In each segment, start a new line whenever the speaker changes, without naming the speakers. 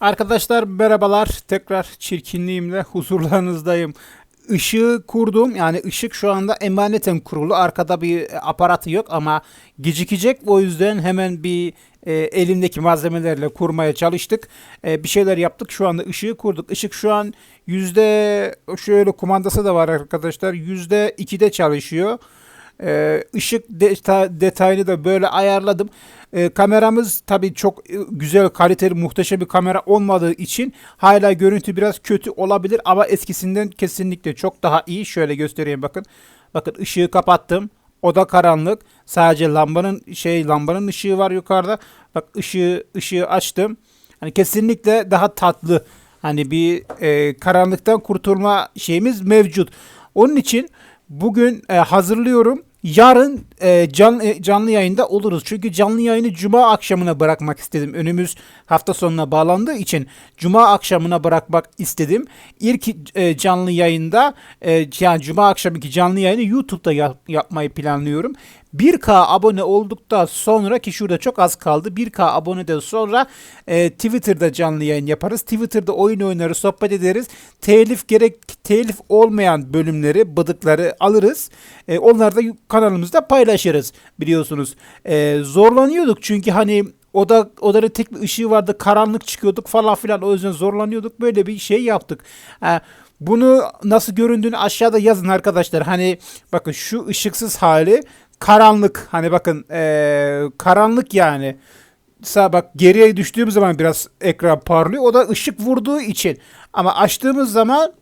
Arkadaşlar merhabalar. Tekrar çirkinliğimle huzurlarınızdayım. Işığı kurdum. Yani ışık şu anda emaneten kurulu. Arkada bir aparatı yok ama gecikecek. O yüzden hemen bir e, elimdeki malzemelerle kurmaya çalıştık. E, bir şeyler yaptık. Şu anda ışığı kurduk. Işık şu an yüzde şöyle kumandası da var arkadaşlar. Yüzde ikide çalışıyor. Ee, ışık deta- detayını da böyle ayarladım. Ee, kameramız tabii çok e, güzel, kaliteli, muhteşem bir kamera olmadığı için hala görüntü biraz kötü olabilir ama eskisinden kesinlikle çok daha iyi. Şöyle göstereyim bakın. Bakın ışığı kapattım. Oda karanlık. Sadece lambanın şey lambanın ışığı var yukarıda. Bak ışığı ışığı açtım. Hani kesinlikle daha tatlı. Hani bir e, karanlıktan kurtulma şeyimiz mevcut. Onun için bugün e, hazırlıyorum. Yarın e, can, e, canlı yayında oluruz. Çünkü canlı yayını cuma akşamına bırakmak istedim. Önümüz hafta sonuna bağlandığı için cuma akşamına bırakmak istedim. İlk e, canlı yayında e, yani cuma akşamki canlı yayını YouTube'da yap- yapmayı planlıyorum. 1K abone olduktan sonra ki şurada çok az kaldı. 1K aboneden sonra e, Twitter'da canlı yayın yaparız. Twitter'da oyun oynarız, sohbet ederiz. Telif gerek telif olmayan bölümleri, bıdıkları alırız. E, onları da kanalımızda paylaşırız biliyorsunuz. E, zorlanıyorduk çünkü hani oda odanın tek bir ışığı vardı. Karanlık çıkıyorduk falan filan. O yüzden zorlanıyorduk. Böyle bir şey yaptık. E, bunu nasıl göründüğünü aşağıda yazın arkadaşlar. Hani bakın şu ışıksız hali karanlık. Hani bakın eee, karanlık yani. Sağ bak geriye düştüğümüz zaman biraz ekran parlıyor. O da ışık vurduğu için. Ama açtığımız zaman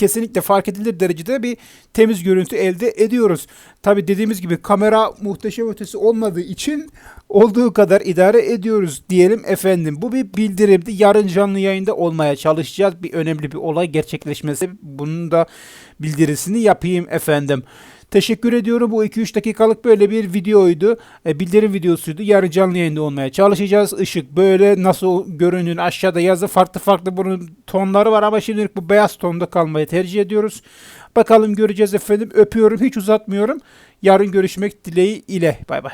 kesinlikle fark edilir derecede bir temiz görüntü elde ediyoruz. Tabi dediğimiz gibi kamera muhteşem ötesi olmadığı için olduğu kadar idare ediyoruz diyelim efendim. Bu bir bildirimdi. Yarın canlı yayında olmaya çalışacağız. Bir önemli bir olay gerçekleşmesi. Bunun da bildirisini yapayım efendim. Teşekkür ediyorum. Bu 2-3 dakikalık böyle bir videoydu. E, bildirim videosuydu. Yarın canlı yayında olmaya çalışacağız. Işık böyle nasıl göründüğünü aşağıda yazı. Farklı farklı bunun tonları var ama şimdilik bu beyaz tonda kalmayı tercih ediyoruz. Bakalım göreceğiz efendim. Öpüyorum. Hiç uzatmıyorum. Yarın görüşmek dileği ile. Bay bay.